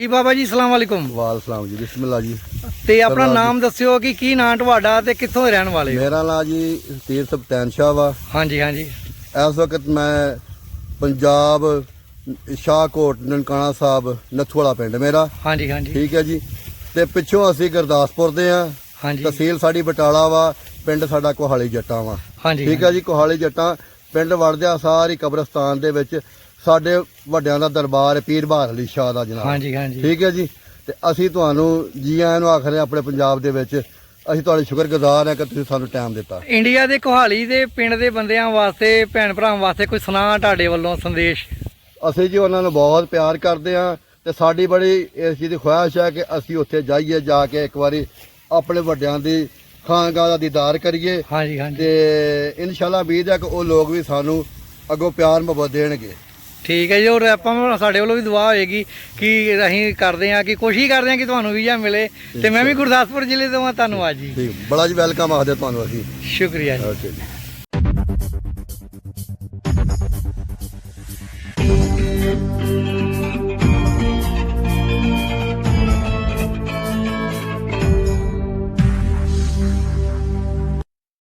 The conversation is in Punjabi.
ਜੀ ਬਾਬਾ ਜੀ ਸਲਾਮ ਵਾਲੇਕੁਮ। ਵਾਲ ਸਲਾਮ ਜੀ ਬਿਸਮਿਲ੍ਲਾ ਜੀ। ਤੇ ਆਪਣਾ ਸਰਦਾਰ। ਨਾਮ ਦੱਸਿਓ ਕਿ ਕੀ ਨਾਂ ਤੁਹਾਡਾ ਤੇ ਕਿੱਥੋਂ ਦੇ ਰਹਿਣ ਵਾਲੇ ਹੋ? ਮੇਰਾ ਨਾਮ ਜੀ ਤੀਰਥ ਬਤੈਨ ਸ਼ਾਹ ਵਾ। ਹਾਂਜੀ ਹਾਂਜੀ। ਇਸ ਵਕਤ ਮੈਂ ਪੰਜਾਬ ਸ਼ਾਹਕੋਟ ਨਨਕਾਣਾ ਸਾਹਿਬ ਨੱਥੂ ਵਾਲਾ ਪਿੰਡ ਮੇਰਾ। ਹਾਂਜੀ ਹਾਂਜੀ। ਠੀਕ ਹੈ ਜੀ। ਤੇ ਪਿੱਛੋਂ ਅਸੀਂ ਗੁਰਦਾਸਪੁਰ ਦੇ ਆ ਹਾਂਜੀ। ਤਹਿਸੀਲ ਸਾਡੀ ਬਟਾਲਾ ਵਾ ਪਿੰਡ ਸਾਡਾ ਕੋਹਾਲੀ ਜੱਟਾਂ ਵਾ। ਹਾਂਜੀ ਠੀਕ ਹੈ ਜੀ ਕੋਹਾਲੀ ਜੱਟਾਂ। ਪਿੰਡ ਵੜਦਿਆਂ ਸਾਰੀ ਕਬਰਸਤਾਨ ਦੇ ਵਿੱਚ ਸਾਡੇ ਵੱਡਿਆਂ ਦਾ ਦਰਬਾਰ ਹੈ ਪੀਰ ਬਹਾਦਰ ਅਲੀ ਸ਼ਾਹ ਦਾ ਜਨਾਬ। ਹਾਂਜੀ ਹਾਂਜੀ। ਠੀਕ ਹੈ ਜੀ? ਤੇ ਅਸੀਂ ਤੁਹਾਨੂੰ ਜੀ ਆਇਆਂ ਨੂੰ ਆਖਦੇ ਹਾਂ ਆਪਣੇ ਪੰਜਾਬ ਦੇ ਵਿੱਚ ਅਸੀਂ ਤੁਹਾਡੇ ਸ਼ੁਕਰਗੁਜ਼ਾਰ ਹਾਂ ਕਿ ਤੁਸੀਂ ਸਾਨੂੰ ਟਾਈਮ ਦਿੱਤਾ। ਇੰਡੀਆ ਦੇ ਕੋਹਾਲੀ ਦੇ ਪਿੰਡ ਦੇ ਬੰਦਿਆਂ ਵਾਸਤੇ ਭੈਣ ਭਰਾਵਾਂ ਵਾਸਤੇ ਕੋਈ ਸੁਨਾ ਤੁਹਾਡੇ ਵੱਲੋਂ ਸੰਦੇਸ਼? ਅਸੀਂ ਜੀ ਉਹਨਾਂ ਨੂੰ ਬਹੁਤ ਪਿਆਰ ਕਰਦੇ ਹਾਂ ਤੇ ਸਾਡੀ ਬੜੀ ਇਸ ਚੀਜ਼ ਦੀ ਖੁਆਇਸ਼ ਹੈ ਕਿ ਅਸੀਂ ਉੱਥੇ ਜਾਈਏ ਜਾ ਕੇ ਇੱਕ ਵਾਰੀ ਆਪਣੇ ਵੱਡਿਆਂ ਦੀ ਖਾਨਗਾ ਦਾ ਦੀਦਾਰ ਕਰੀਏ ਹਾਂਜੀ ਹਾਂਜੀ। ਤੇ ਇਨਸ਼ਾਅੱਲਾ ਉਮੀਦ ਹੈ ਕਿ ਲੋਕ ਵੀ ਸਾਨੂੰ ਅੱਗੋਂ ਪਿਆਰ ਮੁਹੱਬਤ ਦੇਣਗੇ। ਠੀਕ ਹੈ ਜੀ ਔਰ ਆਪਾਂ ਸਾਡੇ ਵੱਲੋਂ ਵੀ ਦੁਆ ਹੋਏਗੀ ਕਿ ਅਸੀਂ ਕਰਦੇ ਹਾਂ ਕਿ ਕੋਸ਼ਿਸ਼ ਕਰਦੇ ਹਾਂ ਕਿ ਤੁਹਾਨੂੰ ਵੀਜ਼ਾ ਮਿਲੇ। ਤੇ ਮੈਂ ਵੀ ਗੁਰਦਾਸਪੁਰ ਜ਼ਿਲ੍ਹੇ ਤੋਂ ਆ ਤੁਹਾਨੂੰ ਆ ਜੀ ਬੜਾ ਜੀ ਵੈਲਕਮ ਆਖਦੇ ਤੁਹਾਨੂੰ ਅਸੀਂ। ਸ਼ੁਕਰੀਆ ਜੀ। ਓਕੇ ਜੀ।